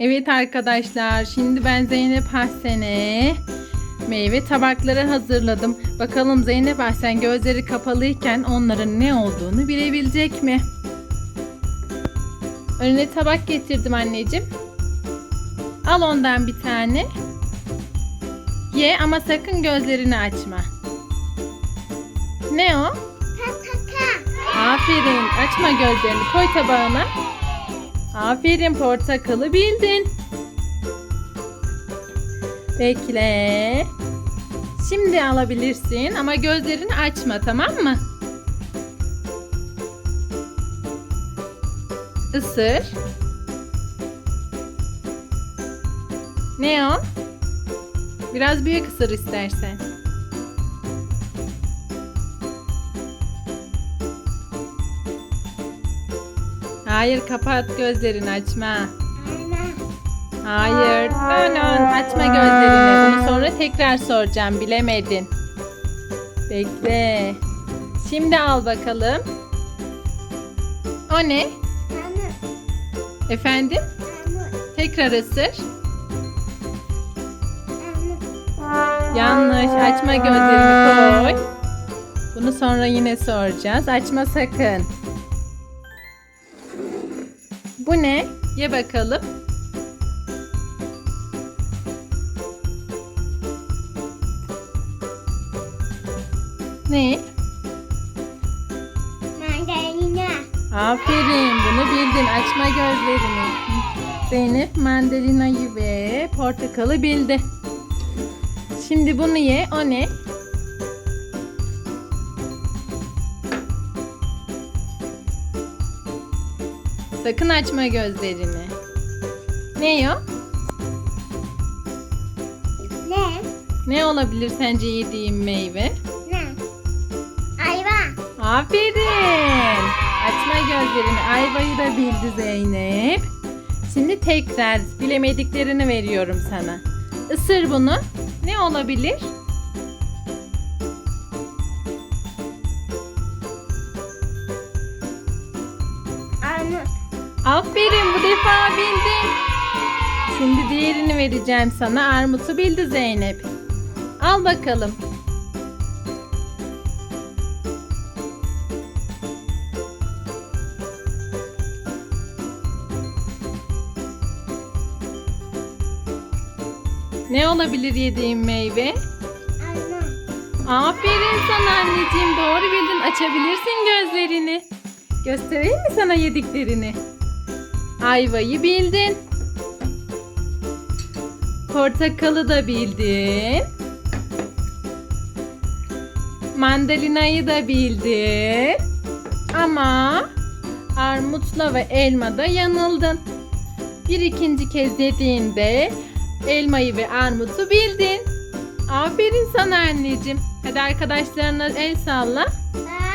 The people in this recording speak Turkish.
Evet arkadaşlar şimdi ben Zeynep Ahsen'e meyve tabakları hazırladım. Bakalım Zeynep Ahsen gözleri kapalıyken onların ne olduğunu bilebilecek mi? Önüne tabak getirdim anneciğim. Al ondan bir tane. Ye ama sakın gözlerini açma. Ne o? Aferin. Açma gözlerini. Koy tabağına. Aferin portakalı bildin. Bekle. Şimdi alabilirsin ama gözlerini açma tamam mı? Isır. Ne o? Biraz büyük ısır istersen. Hayır kapat gözlerini açma. Hayır. Dönün. Açma gözlerini. Bunu sonra tekrar soracağım. Bilemedin. Bekle. Şimdi al bakalım. O ne? Efendim? Tekrar ısır. Yanlış. Açma gözlerini koy. Bunu sonra yine soracağız. Açma sakın. Bu ne? Ye bakalım. Ne? Mandalina. Aferin. Bunu bildin. Açma gözlerini. Zeynep mandalinayı ve portakalı bildi. Şimdi bunu ye. O ne? Sakın açma gözlerini. Ne o? Ne? Ne olabilir sence yediğim meyve? Ne? Ayva. Aferin. Açma gözlerini. Ayvayı da bildi Zeynep. Şimdi tekrar bilemediklerini veriyorum sana. Isır bunu. Ne olabilir? Aferin bu defa bildin. Şimdi diğerini vereceğim sana. Armutu bildi Zeynep. Al bakalım. Ne olabilir yediğim meyve? Alma. Aferin sana anneciğim. Doğru bildin. Açabilirsin gözlerini. Göstereyim mi sana yediklerini? Ayvayı bildin. Portakalı da bildin. Mandalinayı da bildin. Ama armutla ve elmada yanıldın. Bir ikinci kez yediğinde elmayı ve armutu bildin. Aferin sana anneciğim. Hadi arkadaşlarına el salla. Aa.